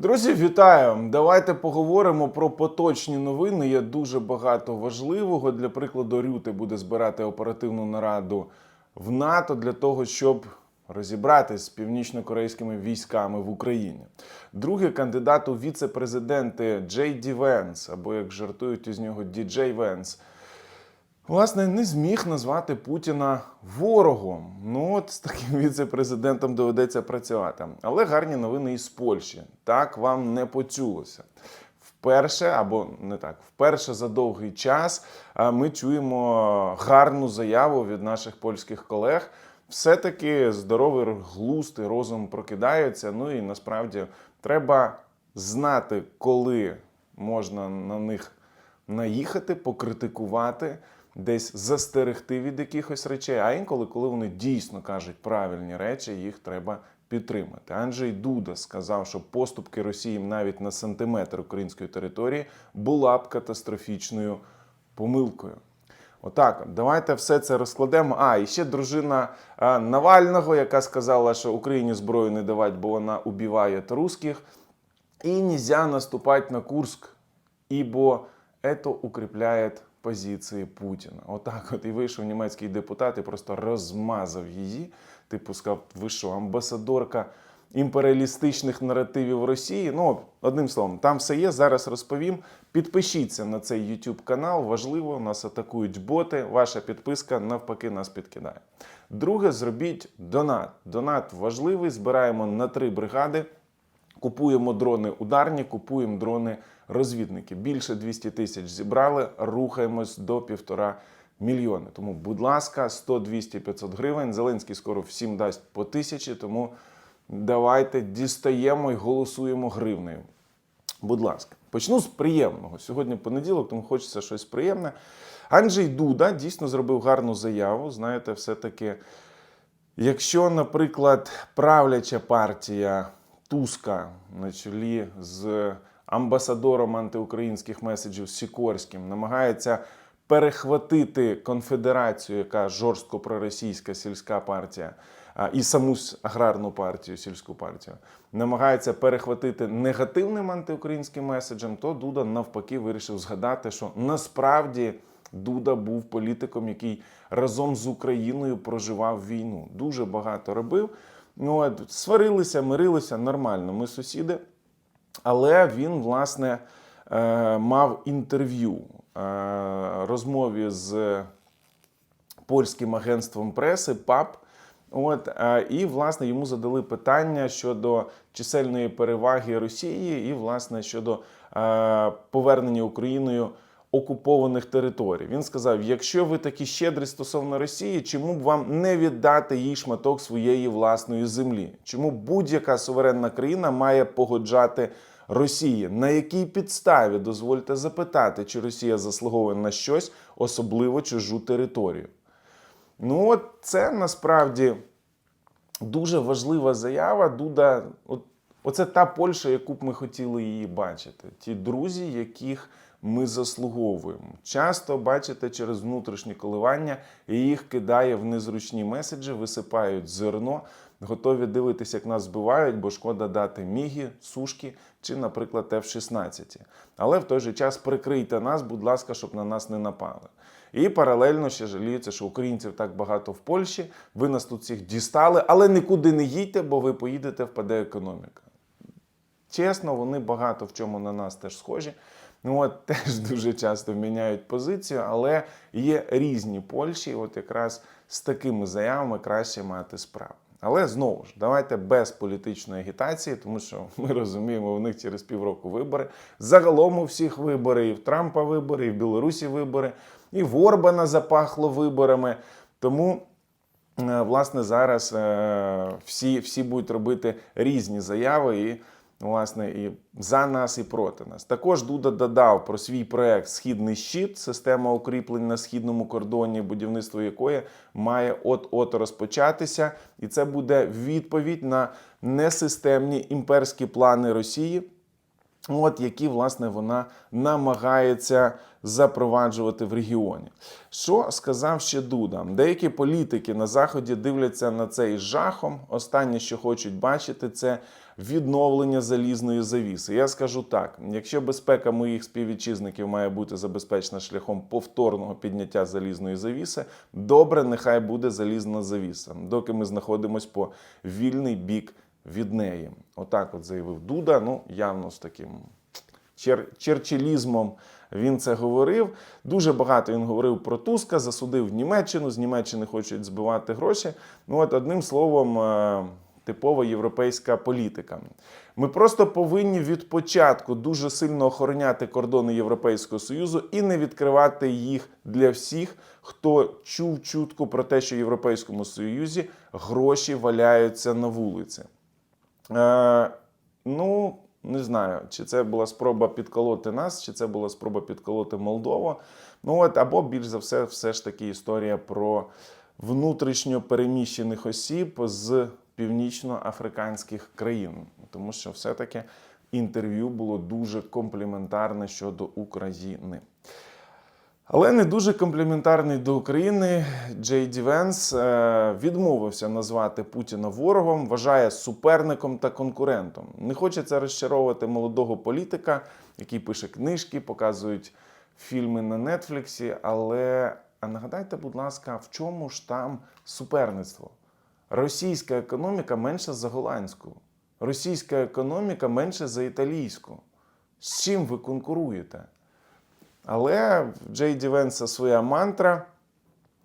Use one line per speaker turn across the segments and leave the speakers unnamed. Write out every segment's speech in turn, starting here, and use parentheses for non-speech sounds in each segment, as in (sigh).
Друзі, вітаю! Давайте поговоримо про поточні новини. Є дуже багато важливого. Для прикладу, Рюти буде збирати оперативну нараду в НАТО для того, щоб розібратись з північно-корейськими військами в Україні. Другий кандидат у віце-президенти Джей Ді Венс, або як жартують із нього Діджей Венс. Власне, не зміг назвати Путіна ворогом. Ну от з таким (laughs) віце-президентом доведеться працювати. Але гарні новини із Польщі. Так вам не почулося. Вперше, або не так, вперше за довгий час ми чуємо гарну заяву від наших польських колег. Все-таки здоровий глузд і розум прокидаються. Ну і насправді треба знати, коли можна на них наїхати, покритикувати, десь застерегти від якихось речей. А інколи, коли вони дійсно кажуть правильні речі, їх треба підтримати. Анджей Дуда сказав, що поступки Росії навіть на сантиметр української території була б катастрофічною помилкою. Отак, от. давайте все це розкладемо. А, і ще дружина Навального, яка сказала, що Україні зброю не давать, бо вона убиває русських. І нельзя наступати на Курск, ибо это укріпляє позиції Путіна. Отак от і вийшов німецький депутат і просто розмазав її. Типу сказав, ви що, амбасадорка імперіалістичних наративів Росії. Ну, одним словом, там все є. Зараз розповім. Підпишіться на цей YouTube канал. Важливо, нас атакують боти. Ваша підписка навпаки нас підкидає. Друге, зробіть донат. Донат важливий. Збираємо на три бригади. Купуємо дрони ударні, купуємо дрони розвідники. Більше 200 тисяч зібрали, рухаємось до півтора мільйони. Тому, будь ласка, 100, 200, 500 гривень. Зеленський скоро всім дасть по тисячі, тому давайте дістаємо і голосуємо гривнею. Будь ласка, почну з приємного. Сьогодні понеділок, тому хочеться щось приємне. Анджей Дуда дійсно зробив гарну заяву. Знаєте, все-таки, якщо, наприклад, правляча партія Туска на чолі з амбасадором антиукраїнських меседжів Сікорським намагається перехватити конфедерацію, яка жорстко проросійська сільська партія, і саму аграрну партію, сільську партію, намагається перехватити негативним антиукраїнським меседжем, то Дуда навпаки вирішив згадати, що насправді. Дуда був політиком, який разом з Україною проживав війну. Дуже багато робив. Ну, от, сварилися, мирилися нормально. Ми сусіди. Але він, власне, е, мав інтерв'ю е, розмові з польським агентством преси ПАП. От, е, і, власне, йому задали питання щодо чисельної переваги Росії і, власне, щодо повернення Україною окупованих територій. Він сказав: якщо ви такі щедрі стосовно Росії, чому б вам не віддати їй шматок своєї власної землі? Чому будь-яка суверенна країна має погоджати Росії? На якій підставі дозвольте запитати, чи Росія заслуговує на щось, особливо чужу територію? Ну, от це насправді дуже важлива заява. Дуда, от, оце та Польща, яку б ми хотіли її бачити. Ті друзі, яких ми заслуговуємо. Часто бачите через внутрішні коливання, їх кидає в незручні меседжі, висипають зерно, готові дивитися, як нас збивають, бо шкода дати міги, сушки чи, наприклад, F-16. Але в той же час прикрийте нас, будь ласка, щоб на нас не напали. І паралельно ще жаліються, що українців так багато в Польщі. Ви нас тут всіх дістали, але нікуди не їдьте, бо ви поїдете, впаде економіка. Чесно, вони багато в чому на нас теж схожі. Ну от (laughs) теж дуже часто міняють позицію, але є різні Польщі. От якраз з такими заявами краще мати справу. Але знову ж, давайте без політичної агітації, тому що ми розуміємо, у них через півроку вибори. Загалом у всіх вибори, і в Трампа вибори, і в Білорусі вибори, і в Орбана запахло виборами. Тому Е, власне зараз е, всі, всі будуть робити різні заяви і. Власне, і за нас, і проти нас. Також Дуда додав про свій проект Східний щит, система укріплень на східному кордоні, будівництво якої має от-от розпочатися. І це буде відповідь на несистемні імперські плани Росії, от які власне вона намагається запроваджувати в регіоні. Що сказав ще Дуда? Деякі політики на заході дивляться на це із жахом. Останнє, що хочуть бачити, це відновлення залізної завіси. Я скажу так: якщо безпека моїх співвітчизників має бути забезпечена шляхом повторного підняття залізної завіси, добре, нехай буде залізна завіса, доки ми знаходимося по вільний бік від неї. Отак, от заявив Дуда. Ну явно з таким чер- черчиллізмом він це говорив. Дуже багато він говорив про Туска, засудив Німеччину. З Німеччини хочуть збивати гроші. Ну от одним словом, е, типова європейська політика. Ми просто повинні від початку дуже сильно охороняти кордони Європейського Союзу і не відкривати їх для всіх, хто чув чутку про те, що в Європейському Союзі гроші валяються на вулиці. Е, ну, не знаю, чи це була спроба підколоти нас, чи це була спроба підколоти Молдову. Ну от, або більш за все, все ж таки історія про внутрішньо переміщених осіб з північноафриканських країн. Тому що все-таки інтерв'ю було дуже компліментарне щодо України. Але не дуже компліментарний до України Джей Ді Венс е, відмовився назвати Путіна ворогом, вважає суперником та конкурентом. Не хочеться розчаровувати молодого політика, який пише книжки, показують фільми на Нетфліксі. Але а нагадайте, будь ласка, в чому ж там суперництво? Російська економіка менша за голландську, російська економіка менша за італійську. З чим ви конкуруєте? Але в Джей Ді Венса своя мантра.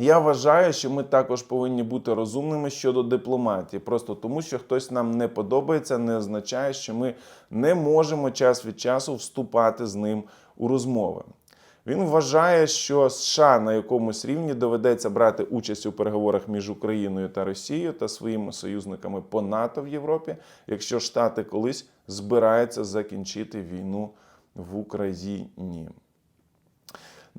Я вважаю, що ми також повинні бути розумними щодо дипломатії. Просто тому, що хтось нам не подобається, не означає, що ми не можемо час від часу вступати з ним у розмови. Він вважає, що США на якомусь рівні доведеться брати участь у переговорах між Україною та Росією та своїми союзниками по НАТО в Європі, якщо Штати колись збираються закінчити війну в Україні.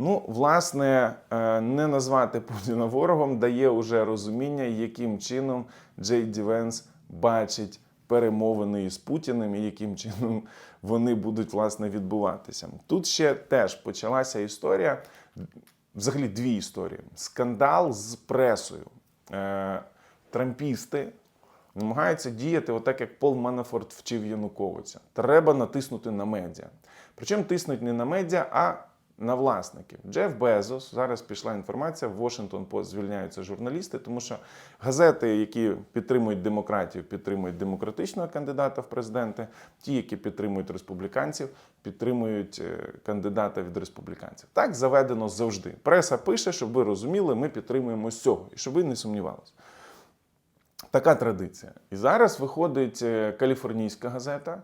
Ну, власне, е, не назвати Путіна ворогом дає уже розуміння, яким чином Джей Ді Венс бачить перемовини із Путіним і яким чином вони будуть власне відбуватися. Тут ще теж почалася історія, взагалі дві історії: скандал з пресою. Е, Трампісти намагаються діяти отак, як Пол Манафорт вчив Януковича. Треба натиснути на медіа. Причому тиснуть не на медіа, а на власників. Джеф Безос, зараз пішла інформація, в Washington Post звільняються журналісти, тому що газети, які підтримують демократію, підтримують демократичного кандидата в президенти, ті, які підтримують республіканців, підтримують е, кандидата від республіканців. Так заведено завжди. Преса пише, щоб ви розуміли, ми підтримуємо цього, і щоб ви не сумнівалися. Така традиція. І зараз виходить е, каліфорнійська газета,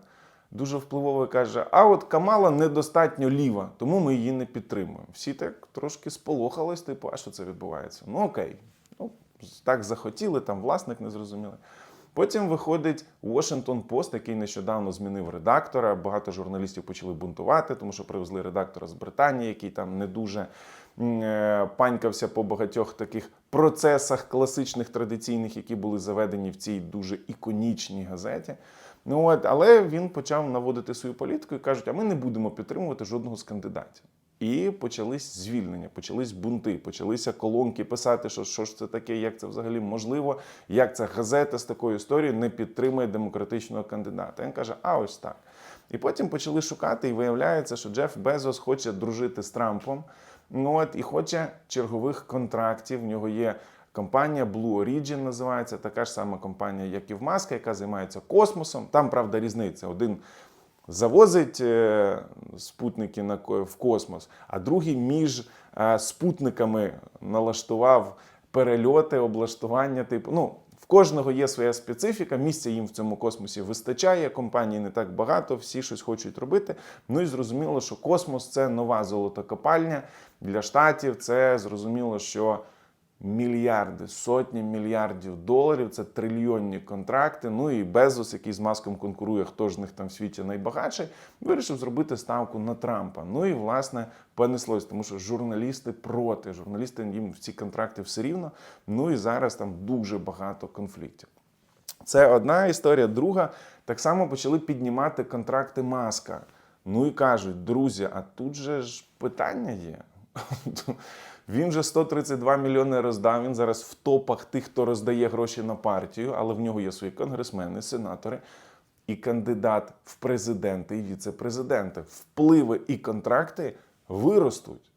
дуже впливово каже: а от Камала недостатньо ліва, тому ми її не підтримуємо. Всі так трошки сполохались, типу, а що це відбувається? Ну окей, ну так захотіли, там власник не зрозуміли. Потім виходить Washington Post, який нещодавно змінив редактора. Багато журналістів почали бунтувати, тому що привезли редактора з Британії, який там не дуже е, панькався по багатьох таких процесах класичних традиційних, які були заведені в цій дуже іконічній газеті. Ну от, але він почав наводити свою політику і кажуть: а ми не будемо підтримувати жодного з кандидатів. І почались звільнення, почались бунти, почалися колонки писати, що що ж це таке, як це взагалі можливо, як ця газета з такою історією не підтримує демократичного кандидата. Він каже, а ось так. І потім почали шукати, і виявляється, що Джеф Безос хоче дружити з Трампом. Ну от і хоче чергових контрактів. В нього є компанія Blue Origin, називається така ж сама компанія, як і в Маска, яка займається космосом. Там правда різниця. Один завозить е, спутники в космос, а другий між е, спутниками налаштував перельоти, облаштування. Типу, ну в кожного є своя специфіка. Місця їм в цьому космосі вистачає. Компаній не так багато, всі щось хочуть робити. Ну і зрозуміло, що космос це нова золотокопальня для штатів. Це зрозуміло, що мільярди, сотні мільярдів доларів, це трильйонні контракти. Ну і Безос, який з маском конкурує, хто ж з них там в світі найбагатший, вирішив зробити ставку на Трампа. Ну і власне понеслось, тому що журналісти проти. Журналісти їм в ці контракти все рівно. Ну і зараз там дуже багато конфліктів. Це одна історія. Друга так само почали піднімати контракти маска. Ну і кажуть, друзі, а тут же ж питання є. (laughs) Він вже 132 мільйони роздав. Він зараз в топах тих, хто роздає гроші на партію, але в нього є свої конгресмени, сенатори. і кандидат в президенти, і віце-президенти. Впливи і контракти виростуть.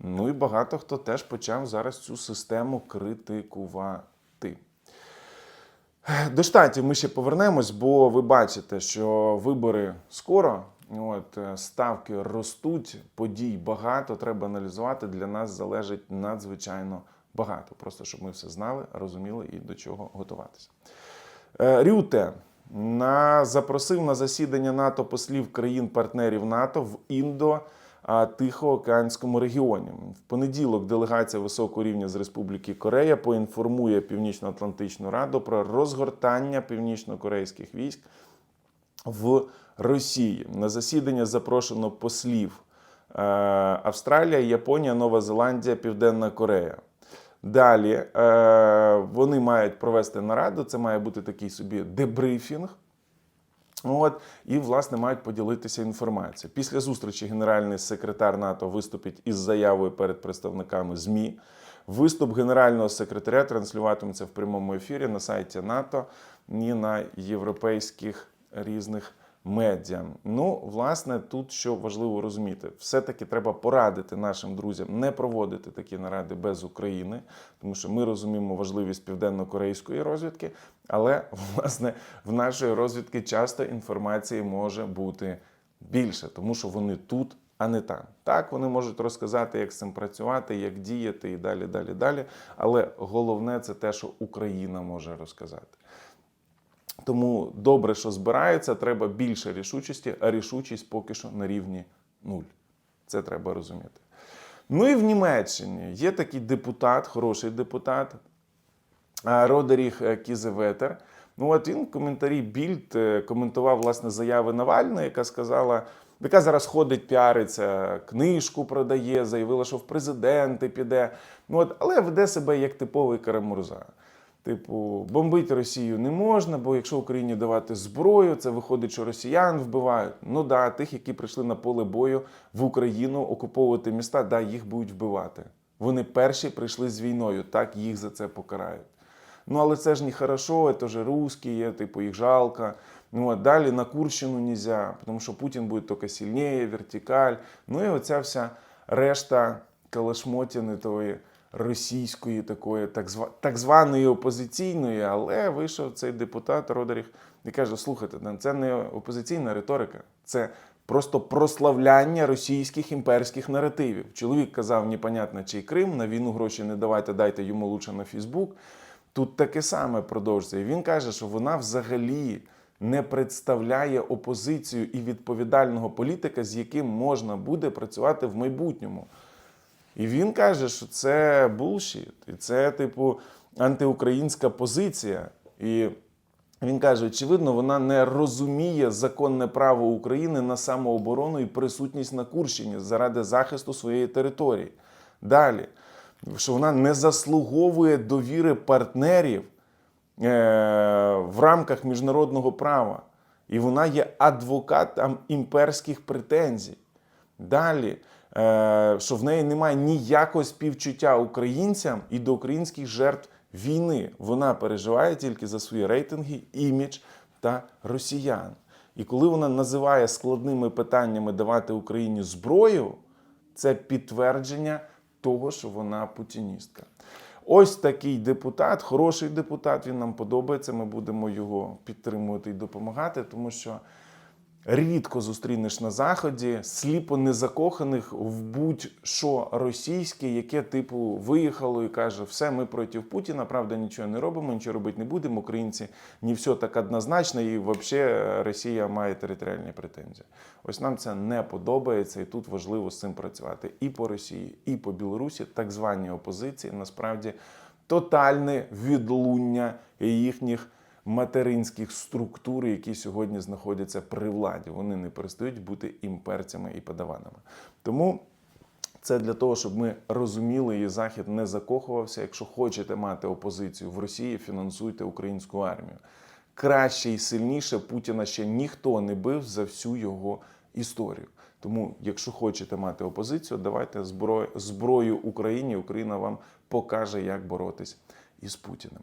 Ну і багато хто теж почав зараз цю систему критикувати. До штатів ми ще повернемось, бо ви бачите, що вибори скоро. От е, ставки ростуть, подій багато. Треба аналізувати. Для нас залежить надзвичайно багато. Просто щоб ми все знали, розуміли і до чого готуватися. Е, Рюте на запросив на засідання НАТО послів країн-партнерів НАТО в Індо. Тихоокеанському регіоні. В понеділок делегація високого рівня з Республіки Корея поінформує Північно-Атлантичну Раду про розгортання північно-корейських військ в Росії. На засідання запрошено послів е, Австралія, Японія, Нова Зеландія, Південна Корея. Далі е, вони мають провести нараду. Це має бути такий собі дебрифінг. От, і, власне, мають поділитися інформацією. Після зустрічі генеральний секретар НАТО виступить із заявою перед представниками ЗМІ. Виступ генерального секретаря транслюватиметься в прямому ефірі на сайті НАТО і на європейських різних медіа. Ну, власне, тут що важливо розуміти, все-таки треба порадити нашим друзям не проводити такі наради без України, тому що ми розуміємо важливість південно-корейської розвідки, але (laughs) власне в нашої розвідки часто інформації може бути більше, тому що вони тут. А не там. Так, вони можуть розказати, як з цим працювати, як діяти і далі, далі, далі. Але головне це те, що Україна може розказати. Тому добре, що збираються, треба більше рішучості, а рішучість поки що на рівні нуль. Це треба розуміти. Ну і в Німеччині є такий депутат, хороший депутат Родеріх е, Кізеветер. Ну от він в коментарі Більд е, коментував власне заяви Навальної, яка сказала, яка зараз ходить, піариться, книжку продає, заявила, що в президенти піде. Ну от, але веде себе як типовий карамурза. Типу, бомбити Росію не можна, бо якщо Україні давати зброю, це виходить, що росіян вбивають. Ну да, тих, які прийшли на поле бою в Україну окуповувати міста, да, їх будуть вбивати. Вони перші прийшли з війною, так їх за це покарають. Ну але це ж не хорошо, це ж русські є, типу їх жалко. Ну а далі на Курщину нельзя, тому що Путін буде тільки сильніше, вертикаль. Ну і оця вся решта калашмотіни тої російської такої, так, зва, так званої опозиційної, але вийшов цей депутат Родеріх і каже: слухайте, це не опозиційна риторика, це просто прославляння російських імперських наративів. Чоловік казав, непонятно, чий Крим, на війну гроші не давайте, дайте йому лучше на Фейсбук. Тут таке саме продовжується. І він каже, що вона взагалі не представляє опозицію і відповідального політика, з яким можна буде працювати в майбутньому. І він каже, що це булшіт, і це, типу, антиукраїнська позиція. І він каже, очевидно, вона не розуміє законне право України на самооборону і присутність на Курщині заради захисту своєї території. Далі, що вона не заслуговує довіри партнерів е, в рамках міжнародного права. І вона є адвокатом імперських претензій. Далі, що в неї немає ніякого співчуття українцям і до українських жертв війни. Вона переживає тільки за свої рейтинги, імідж та росіян. І коли вона називає складними питаннями давати Україні зброю, це підтвердження того, що вона путіністка. Ось такий депутат, хороший депутат. Він нам подобається. Ми будемо його підтримувати і допомагати, тому що рідко зустрінеш на заході сліпо незакоханих в будь-що російське, яке типу виїхало і каже: все, ми проти Путіна, правда, нічого не робимо, нічого робити не будемо. Українці не все так однозначно, і взагалі Росія має територіальні претензії. Ось нам це не подобається, і тут важливо з цим працювати і по Росії, і по Білорусі, так звані опозиції, насправді тотальне відлуння їхніх материнських структур, які сьогодні знаходяться при владі. Вони не перестають бути імперцями і подаванами. Тому. Це для того, щоб ми розуміли, і Захід не закохувався. Якщо хочете мати опозицію в Росії, фінансуйте українську армію. Краще і сильніше Путіна ще ніхто не бив за всю його історію. Тому, якщо хочете мати опозицію, давайте зброю, зброю Україні. Україна вам покаже, як боротись із Путіним.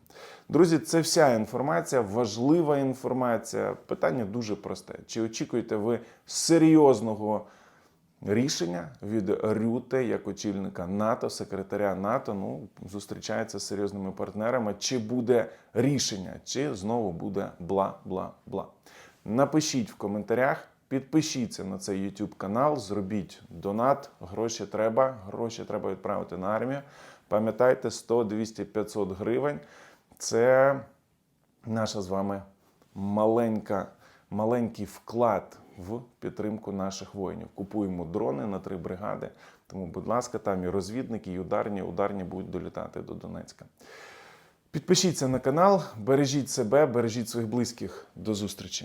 Друзі, це вся інформація, важлива інформація. Питання дуже просте. Чи очікуєте ви серйозного рішення від Рюте як очільника НАТО, секретаря НАТО? Ну, зустрічається з серйозними партнерами. Чи буде рішення, чи знову буде бла бла бла? Напишіть в коментарях. Підпишіться на цей YouTube канал, зробіть донат. Гроші треба. Гроші треба відправити на армію. Пам'ятайте, 100, 200, 500 гривень. Це наша з вами маленька, маленький вклад в підтримку наших воїнів. Купуємо дрони на три бригади. Тому, будь ласка, там і розвідники, і ударні, ударні будуть долітати до Донецька. Підпишіться на канал, бережіть себе, бережіть своїх близьких. До зустрічі.